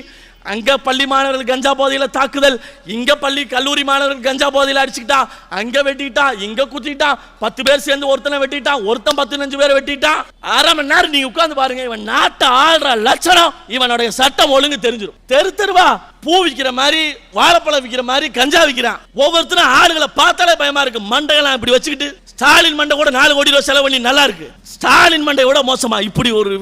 அங்கே பள்ளி மாணவர்கள் கஞ்சா போதையில் தாக்குதல். இங்கே பள்ளி கல்லூரி மாணவர்கள் கஞ்சா போதையில் அடிச்சுக்கிட்டான். அங்கே வெட்டிட்டான் இங்கே குத்திட்டான் பத்து பேர் சேர்ந்து ஒருத்தனை வெட்டிட்டான். ஒருத்தன் பதினஞ்சு பேரை வெட்டிட்டான். அரை மணி நேரம் நீங்கள் உட்காந்து பாருங்க. இவன் நாட்டை ஆள்ற லட்சணம் இவனுடைய சட்டம் ஒழுங்கு தெரிஞ்சிடும் தெரு தெருவா பூ விற்கிற மாதிரி வாழைப்பழம் விற்கிற மாதிரி கஞ்சா விற்கிறான் ஒவ்வொருத்தரும் ஆளுகளை பார்த்தாலே பயமா இருக்கு. மண்டையெல்லாம் இப்படி வச்சுக்கிட்டு ஸ்டாலின் மண்டை கூட நாலு கோடி ரூபாய் செலவு பண்ணி நல்லா இருக்கு. ஸ்டாலின் மண்டை விட மோசமா. இப்படி ஒரு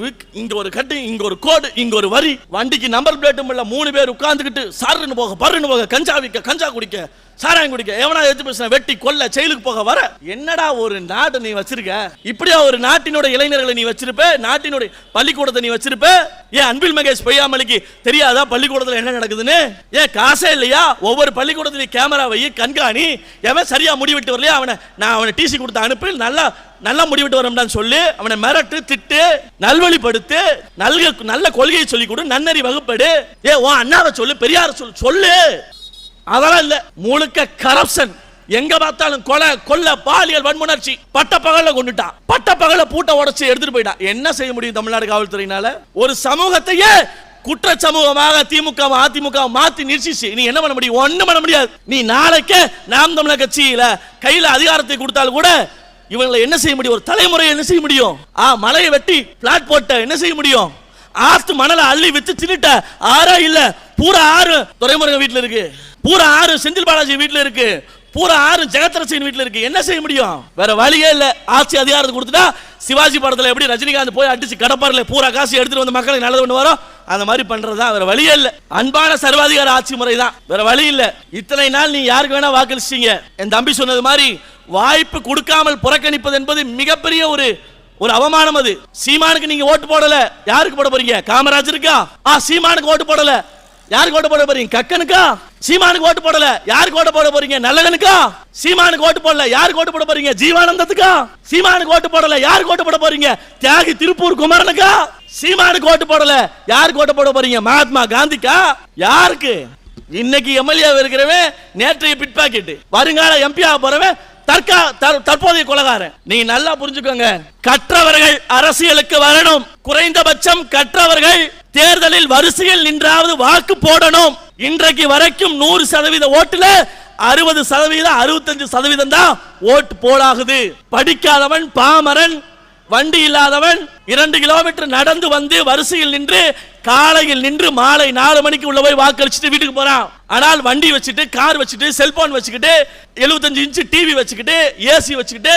இங்க ஒரு கட்டு இங்க ஒரு கோடு இங்க ஒரு வரி. வண்டிக்கு நம்பர் பிளேட்டும் இல்ல மூணு பேர் உட்கார்ந்துகிட்டு சாருன்னு போக பருன்னு போக கஞ்சா விக்க கஞ்சா குடிக்க. சாராயம் குடிக்க. எவனா எடுத்து பேசுன வெட்டி கொல்ல செயலுக்கு போக வர. என்னடா ஒரு நாடு நீ வச்சிருக்க? இப்படியா ஒரு நாட்டினோட இளைஞர்களை நீ வச்சிருப்ப? நாட்டினுடைய பள்ளிக்கூடத்தை நீ வச்சிருப்ப? ஏன் அன்பில் மகேஷ் பொய்யாமலிக்கு தெரியாதா பள்ளிக்கூடத்துல என்ன நடக்குதுன்னு? ஏன் காசே இல்லையா? ஒவ்வொரு பள்ளிக்கூடத்துலயும் கேமரா வை கண்காணி. எவன் சரியா முடிவிட்டு வரலையா அவனை நான் அவனை டிசி கொடுத்து அனுப்பி நல்லா நல்லா முடிவிட்டு வரம்டான்னு சொல்லி அவனை மிரட்டு திட்டு நல்வழிப்படுத்து நல்க நல்ல கொள்கையை சொல்லி கொடு நன்னறி வகுப்படு. ஏ உன் அண்ணாவை சொல்லு பெரியார சொல்லு சொல்லு. அதெல்லாம் இல்ல. முழுக்க கரப்ஷன் எங்க பார்த்தாலும் கொலை கொல்ல பாலியல் வன்முணர்ச்சி. பட்ட பகல கொண்டுட்டான் பட்ட பகல பூட்டை உடச்சு எடுத்துட்டு போயிட்டான் என்ன செய்ய முடியும் தமிழ்நாடு காவல்துறையினால? ஒரு சமூகத்தையே குற்ற சமூகமாக திமுக அதிமுக மாத்தி நிர்சிச்சு. நீ என்ன பண்ண முடியும்? ஒண்ணும் பண்ண முடியாது. நீ நாளைக்கே நாம் தமிழர் கட்சியில கையில அதிகாரத்தை கொடுத்தாலும் கூட இவங்களை என்ன செய்ய முடியும்? ஒரு தலைமுறை என்ன செய்ய முடியும்? ஆ மலையை வெட்டி பிளாட் போட்ட என்ன செய்ய முடியும்? ஆத்து மணலை அள்ளி வித்து தின்னுட்ட. ஆறா இல்ல பூரா ஆறு துரைமுருகன் வீட்டில் இருக்கு. பூரா ஆறு செந்தில் பாலாஜி வீட்டில் இருக்கு. பூரா ஆறு ஜெகத்ரசின் வீட்டில் இருக்கு. என்ன செய்ய முடியும்? வேற வழியே இல்லை. ஆட்சி அதிகாரத்தை கொடுத்துட்டா சிவாஜி படத்தில் எப்படி ரஜினிகாந்த் போய் அடிச்சு கடப்பாரில் பூரா காசு எடுத்துட்டு வந்து மக்களுக்கு நல்லது ஒன்று வரும்? அந்த மாதிரி பண்றதா வேற வழியே இல்ல. அன்பான சர்வாதிகார ஆட்சி முறை தான். வேற வழி இல்ல. இத்தனை நாள் நீ யாருக்கு வேணா வாக்களிச்சிங்க. என் தம்பி சொன்னது மாதிரி வாய்ப்பு கொடுக்காமல் புறக்கணிப்பது என்பது மிகப்பெரிய ஒரு ஒரு அவமானம் அது. சீமானுக்கு நீங்க ஓட்டு போடல. யாருக்கு போட போறீங்க? காமராஜருக்கா ஆ சீமானுக்கு ஓட்டு போடல. யாருக்கு ஓட்டு போட போறீங்க? கக்கனுக்கா? சீமானுக்கு ஓட்டு போடல. யாருக்கு ஓட்டு போட போறீங்க? நல்லகனுக்கா? சீமானுக்கு ஓட்டு போடல. யாருக்கு ஓட்டு போட போறீங்க? ஜீவானந்தத்துக்கா? சீமானுக்கு ஓட்டு போடல. யாருக்கு ஓட்டு போட போறீங்க? தியாகி திருப்பூர் குமரனுக்கா? சீமானுக்கு ஓட்டு போடல. யாருக்கு ஓட்டு போட போறீங்க? மகாத்மா காந்திக்கா? யாருக்கு? இன்னைக்கு எம்எல்ஏ இருக்கிறவன் நேற்றைய பிட்பாக்கெட்டு. வருங்கால எம்பி ஆக போறவன் தற்கா தற்- தற்போதைய கொலகாரன். நீ நல்லா புரிஞ்சுக்கோங்க. கற்றவர்கள் அரசியலுக்கு வரணும். குறைந்தபட்சம் கற்றவர்கள் தேர்தலில் வரிசையில் நின்றாவது வாக்கு போடணும். இன்றைக்கு வரைக்கும் நூறு சதவீத ஓட்டுல அறுபது சதவீதம் அறுபத்தஞ்சு சதவீதம் தான் ஓட்டு போலாகுது. படிக்காதவன் பாமரன் வண்டி இல்லாதவன் இரண்டு கிலோமீட்டர் நடந்து வந்து வரிசையில் நின்று காலையில் நின்று மாலை நாலு மணிக்கு உள்ள போய் வாக்களிச்சுட்டு வீட்டுக்கு போறான். ஆனால் வண்டி வச்சுட்டு கார் வச்சுட்டு செல்போன் வச்சுக்கிட்டு 75 இன்ச்சு டிவி வச்சுக்கிட்டு ஏசி வச்சுக்கிட்டு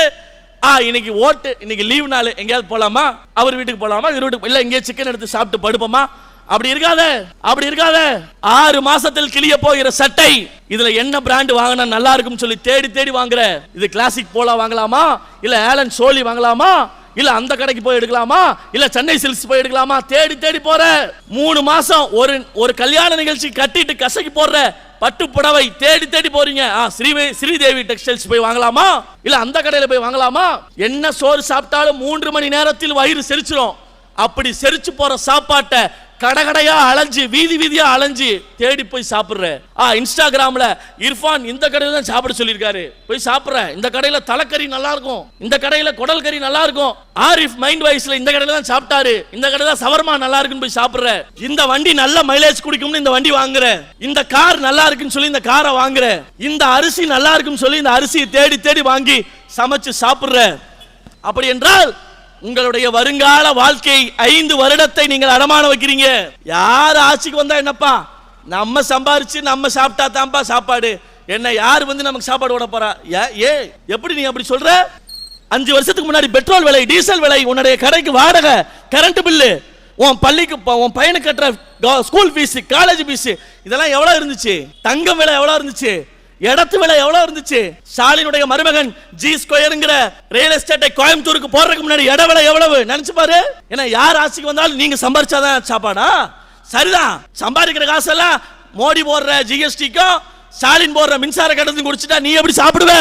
ஆ இன்னைக்கு ஓட்டு இன்னைக்கு லீவ் நாள். எங்கேயாவது போலாமா? அவர் வீட்டுக்கு போலாமா? இவர் வீட்டுக்கு இல்ல எங்கேயாவது சிக்கன் எடுத்து சாப்பிட்டு படுப்போமா? அப்படி இருக்காத அப்படி இருக்காத. ஆறு மாசத்தில் கிளிய போகிற சட்டை. இதுல என்ன பிராண்ட் வாங்கினா நல்லா இருக்கும்னு சொல்லி தேடி தேடி வாங்குற. இது கிளாசிக் போலா வாங்கலாமா? இல்ல ஏலன் சோலி வாங்கலாமா? இல்ல அந்த கடைக்கு போய் எடுக்கலாமா? இல்ல சென்னை சில்க்ஸ் போய் எடுக்கலாமா? தேடி தேடி போற. மூணு மாசம் ஒரு ஒரு கல்யாண நிகழ்ச்சி கட்டிட்டு கசக்கி போடுற பட்டு புடவை தேடி தேடி போறீங்க. ஆ ஸ்ரீ ஸ்ரீதேவி டெக்ஸ்டைல்ஸ் போய் வாங்கலாமா? இல்ல அந்த கடையில போய் வாங்கலாமா? என்ன சோறு சாப்பிட்டாலும் மூன்று மணி நேரத்தில் வயிறு செரிச்சிடும் அப்படி செரிச்சு போற சாப்பாட்டை கடகடையா அலைஞ்சு வீதி வீதியா அலைஞ்சு தேடி போய் சாப்பிடுற. ஆ இன்ஸ்டாகிராம்ல இர்ஃபான் இந்த கடையில தான் சாப்பிட சொல்லியிருக்காரு. போய் சாப்பிடுற. இந்த கடையில தலைக்கறி நல்லா இருக்கும் இந்த கடையில குடல் கறி நல்லா இருக்கும் ஆரிஃப் மைண்ட் வைஸ்ல இந்த கடையில தான் சாப்பிட்டாரு. இந்த கடையில தான் சவர்மா நல்லா இருக்குன்னு போய் சாப்பிடுற. இந்த வண்டி நல்ல மைலேஜ் குடிக்கும்னு இந்த வண்டி வாங்குற. இந்த கார் நல்லா இருக்குன்னு சொல்லி இந்த காரை வாங்குற. இந்த அரிசி நல்லா இருக்குன்னு சொல்லி இந்த அரிசியை தேடி தேடி வாங்கி சமைச்சு சாப்பிடுற. அப்படி என்றால் உங்களுடைய வருங்கால வாழ்க்கை ஐந்து வருடத்தை நீங்கள் அடமான வைக்கிறீங்க. யார் ஆட்சிக்கு வந்தா என்னப்பா? நம்ம சம்பாரிச்சு நம்ம சாப்பிட்டா தான்ப்பா சாப்பாடு. என்ன யார் வந்து நமக்கு சாப்பாடு விட போறா? ஏ எப்படி நீ அப்படி சொல்ற? அஞ்சு வருஷத்துக்கு முன்னாடி பெட்ரோல் விலை டீசல் விலை உன்னுடைய கடைக்கு வாடகை கரண்ட் பில்லு உன் பள்ளிக்கு உன் பையனுக்கு கட்டுற ஸ்கூல் ஃபீஸ் காலேஜ் ஃபீஸ் இதெல்லாம் எவ்வளோ இருந்துச்சு? தங்கம் விலை எவ்வளோ இருந்துச்சு? இடத்து விலை எவ்வளவு இருந்துச்சு? ஸ்டாலினுடைய மருமகன் ஜி ஸ்கொயருங்கிற ரியல் எஸ்டேட்டை கோயம்புத்தூருக்கு போறதுக்கு முன்னாடி இட விலை எவ்வளவு? நினைச்சு பாரு. ஏன்னா யார் ஆட்சிக்கு வந்தாலும் நீங்க சம்பாரிச்சாதான் சாப்பாடா? சரிதான் சம்பாதிக்கிற காசெல்லாம் மோடி போடுற ஜிஎஸ்டிக்கும் ஸ்டாலின் போடுற மின்சார கட்டணத்தையும் குடிச்சிட்டா நீ எப்படி சாப்பிடுவ?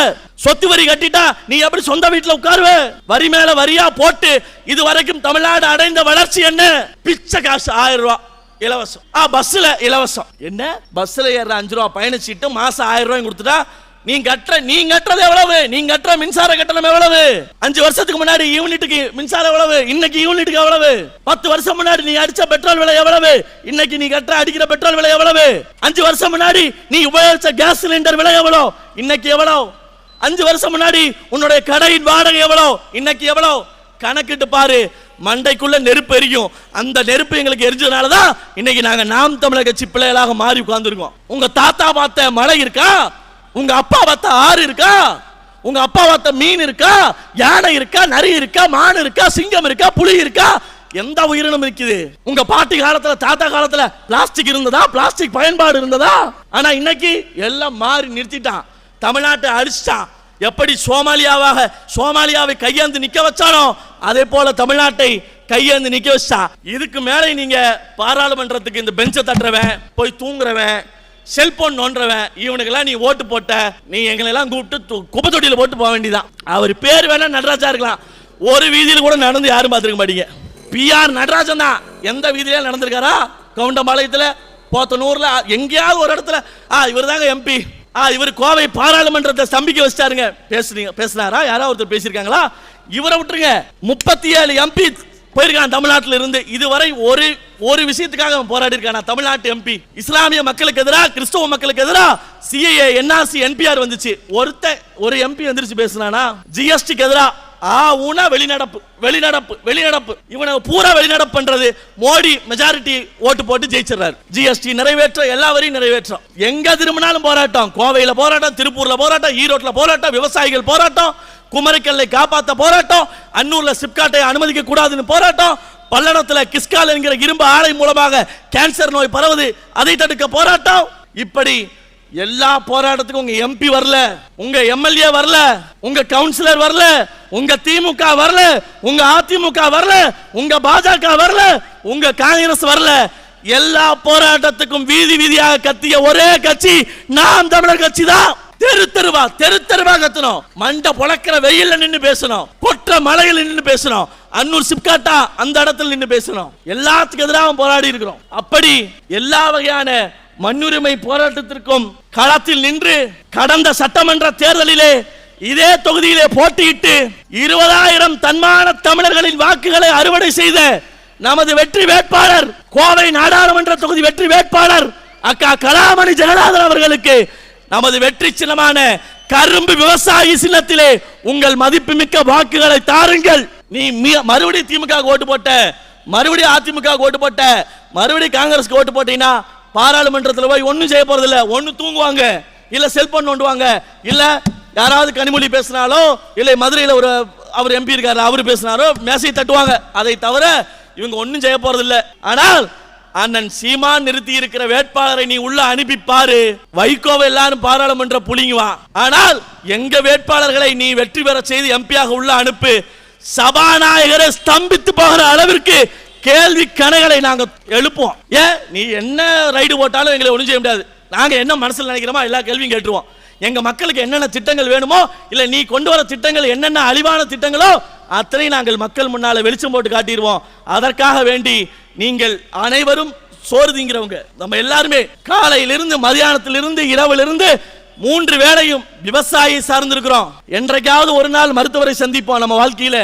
சொத்து வரி கட்டிட்டா நீ எப்படி சொந்த வீட்டுல உட்காருவ? வரி மேல வரியா போட்டு இது வரைக்கும் தமிழ்நாடு அடைந்த வளர்ச்சி என்ன? பிச்சை காசு ஆயிரம் ரூபாய். இலவசம். ஆ பஸ்ல இலவசம். என்ன? பஸ்ல ஏற அஞ்சு ரூபா பயணச்சீட்டு மாசம் ஆயிரம் ரூபாய் கொடுத்துட்டா நீ கட்டுற நீ கட்டுறது எவ்வளவு? நீ கட்டுற மின்சார கட்டணம் எவ்வளவு? அஞ்சு வருஷத்துக்கு முன்னாடி யூனிட்டுக்கு மின்சாரம் எவ்வளவு? இன்னைக்கு யூனிட்டுக்கு எவ்வளவு? பத்து வருஷம் முன்னாடி நீ அடிச்ச பெட்ரோல் விலை எவ்வளவு? இன்னைக்கு நீ கட்டுற அடிக்கிற பெட்ரோல் விலை எவ்வளவு? அஞ்சு வருஷம் முன்னாடி நீ உபயோகிச்ச கேஸ் சிலிண்டர் விலை எவ்வளவு இன்னைக்கு எவ்வளவு அஞ்சு வருஷம் முன்னாடி உன்னுடைய கடையின் வாடகை எவ்வளவு இன்னைக்கு எவ்வளவு கணக்கிட்டு பாரு மண்டைக்குள்ள நெருப்பு எரியும். அந்த நெருப்பு எங்களுக்கு எரிஞ்சதுனால தான் இன்னைக்கு நாங்க நாம் தமிழர் கட்சி பிள்ளைகளாக மாறி உட்கார்ந்துருக்கோம். உங்க தாத்தா பார்த்த மலை இருக்கா? உங்க அப்பா பார்த்த ஆறு இருக்கா? உங்க அப்பா பார்த்த மீன் இருக்கா? யானை இருக்கா? நரி இருக்கா? மான் இருக்கா? சிங்கம் இருக்கா? புலி இருக்கா? எந்த உயிரினம் இருக்குது? உங்க பாட்டி காலத்துல தாத்தா காலத்துல பிளாஸ்டிக் இருந்ததா? பிளாஸ்டிக் பயன்பாடு இருந்ததா? ஆனா இன்னைக்கு எல்லாம் மாறி நிறுத்திட்டான். தமிழ்நாட்டை அழிச்சிட்டான். எப்படி சோமாலியாவாக சோமாலியாவை கையாந்து நிக்க வச்சானோ அதே போல தமிழ்நாட்டை கையேந்து நிக்க வச்சா இதுக்கு மேலே நீங்க பாராளுமன்றத்துக்கு இந்த பெஞ்சை தட்டுறவன் போய் தூங்குறவன் செல்போன் நோன்றவன் இவனுக்கெல்லாம் நீ ஓட்டு போட்ட நீ எங்களை எல்லாம் கூப்பிட்டு குப்பை தொட்டியில போட்டு போக வேண்டியதான் அவர் பேர் வேணா நடராஜா இருக்கலாம். ஒரு வீதியில் கூட நடந்து யாரும் பார்த்துருக்க மாட்டீங்க. பிஆர் நடராஜன் தான். எந்த வீதியில நடந்திருக்காரா? கவுண்டம்பாளையத்தில் போத்தனூரில் எங்கேயாவது ஒரு இடத்துல. ஆ இவர் தாங்க எம்பி ஆ இவர் கோவை பாராளுமன்றத்தை ஸ்தம்பிக்க வச்சிட்டாருங்க. பேசுறீங்க பேசினாரா? யாராவது ஒருத்தர் பேசியிருக்காங்களா? இவரை விட்டுருங்க. முப்பத்தி ஏழு எம்பி போயிருக்கான் தமிழ்நாட்டில் இருந்து. இதுவரை ஒரு ஒரு விஷயத்துக்காக அவன் போராடி இருக்கான். தமிழ்நாட்டு எம்பி இஸ்லாமிய மக்களுக்கு எதிராக கிறிஸ்தவ மக்களுக்கு எதிராக சிஏஏ என்ஆர்சி என்பிஆர் வந்துச்சு. ஒருத்த ஒரு எம்பி வந்துருச்சு பேசுனானா? ஜிஎஸ்டிக்கு எதிராக ஆ ஊனா வெளிநடப்பு வெளிநடப்பு வெளிநடப்பு. இவனை பூரா வெளிநடப்பு பண்றது மோடி மெஜாரிட்டி ஓட்டு போட்டு ஜெயிச்சிடறாரு. ஜிஎஸ்டி நிறைவேற்ற எல்லா வரையும் நிறைவேற்றம். எங்க திரும்பினாலும் போராட்டம். கோவையில் போராட்டம் திருப்பூர்ல போராட்டம் ஈரோட்டில் போராட்டம் விவசாயிகள் போராட்டம் குமரிக்கல்லை காப்பாத்த போராட்டம் அன்னூர்ல சிப்காட்டை அனுமதிக்க கூடாதுன்னு போராட்டம் பல்லடத்தில் கிஸ்கால் என்கிற இரும்பு ஆலை மூலமாக கேன்சர் நோய் பரவுது அதை தடுக்க போராட்டம். இப்படி எல்லா போராட்டத்துக்கும் உங்க எம்பி வரல உங்க எம்எல்ஏ வரல உங்க கவுன்சிலர் வரல உங்க திமுக வரல உங்க அதிமுக வரல உங்க பாஜக வரல உங்க காங்கிரஸ் வரல. எல்லா போராட்டத்துக்கும் வீதி வீதியாக கத்திய ஒரே கட்சி நாம் தமிழர் கட்சி தான். தெரு தெருவா தெரு தெருவா கத்தணும். மண்டை பொழக்கிற வெயில்ல நின்று பேசணும். கொற்ற மலையில நின்று பேசணும். அன்னூர் சிப்காட்டா அந்த இடத்துல நின்று பேசணும். எல்லாத்துக்கு எதிராக போராடி இருக்கிறோம். அப்படி எல்லா வகையான மண்ணுரிமை போராட்டத்திற்கும் களத்தில் நின்று கடந்த சட்டமன்ற தேர்தலிலே இதே தொகுதியிலே போட்டியிட்டு இருபதாயிரம் தன்மான தமிழர்களின் வாக்குகளை அறுவடை செய்த நமது வெற்றி வேட்பாளர் கோவை நாடாளுமன்ற தொகுதி வெற்றி வேட்பாளர் அக்கா கலாமணி ஜெகநாதன் அவர்களுக்கு நமது வெற்றி சின்னமான கரும்பு விவசாயி சின்னத்திலே உங்கள் மதிப்புமிக்க வாக்குகளை தாருங்கள். நீ மறுபடியும் திமுக ஓட்டு போட்ட மறுபடியும் அதிமுக ஓட்டு போட்ட மறுபடியும் காங்கிரஸ்க்கு ஓட்டு போட்டீங்கன்னா பாராளுமன்றத்தில் போய் ஒன்றும் செய்ய போறது ஒன்று தூங்குவாங்க. இல்ல செல்போன் நோண்டுவாங்க. இல்ல யாராவது கனிமொழி பேசினாலோ இல்லை மதுரையில் ஒரு அவர் எம்பி இருக்காரு அவர் பேசினாரோ மேசை தட்டுவாங்க. அதை தவிர இவங்க ஒன்றும் செய்ய போறதில்ல. ஆனால் அண்ணன் சீமா நிறுத்தி இருக்கிற வேட்பாளரை நீ உள்ள அனுப்பி பாரு. வைகோவை எல்லாரும் பாராளுமன்ற புலிங்குவான் ஆனால் எங்க வேட்பாளர்களை நீ வெற்றி பெற செய்து எம்பியாக உள்ள அனுப்பு சபாநாயகரை ஸ்தம்பித்து போகிற அளவிற்கு கேள்வி கணைகளை நாங்கள் எழுப்புவோம். ஏன்? நீ என்ன ரைடு போட்டாலும் எங்களை ஒன்றும் செய்ய முடியாது. நாங்கள் என்ன மனசில் நினைக்கிறோமோ எல்லா கேள்வியும் கேட்டுருவோம். எங்கள் மக்களுக்கு என்னென்ன திட்டங்கள் வேணுமோ இல்லை நீ கொண்டு வர திட்டங்கள் என்னென்ன அழிவான திட்டங்களோ அத்தனை நாங்கள் மக்கள் முன்னால் வெளிச்சம் போட்டு காட்டிடுவோம். அதற்காக வேண்டி நீங்கள் அனைவரும் சோறுதிங்கிறவங்க நம்ம எல்லாருமே காலையிலிருந்து மதியானத்திலிருந்து இரவிலிருந்து மூன்று வேளையும் விவசாயி சார்ந்திருக்கிறோம். என்றைக்காவது ஒரு நாள் மருத்துவரை சந்திப்போம் நம்ம வாழ்க்கையில.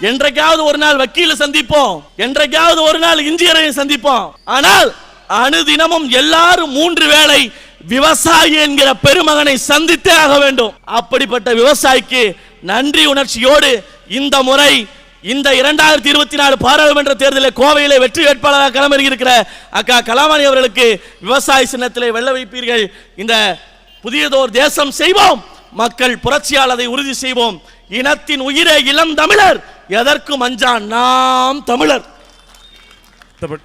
என்றைக்காவது ஒரு நாள் வக்கீல சந்திப்போம். என்றைக்காவது ஒரு நாள் இன்ஜினியரை சந்திப்போம். ஆனால் அனுதினமும் எல்லாரும் மூன்று வேளை விவசாயி என்கிற பெருமகனை சந்தித்தே ஆக வேண்டும். அப்படிப்பட்ட விவசாயிக்கு நன்றி உணர்ச்சியோடு இந்த முறை இந்த இரண்டாயிரத்தி இருபத்தி நாலு பாராளுமன்ற தேர்தலில் கோவையிலே வெற்றி வேட்பாளராக களமிறங்கி இருக்கிற அக்கா கலாமணி அவர்களுக்கு விவசாய சின்னத்திலே வெல்ல வைப்பீர்கள். இந்த புதியதோர் தேசம் செய்வோம். மக்கள் புரட்சியால் அதை உறுதி செய்வோம். இனத்தின் உயிரே இளம் தமிழர். எதற்கும் அஞ்சான் நாம் தமிழர். தமிழ்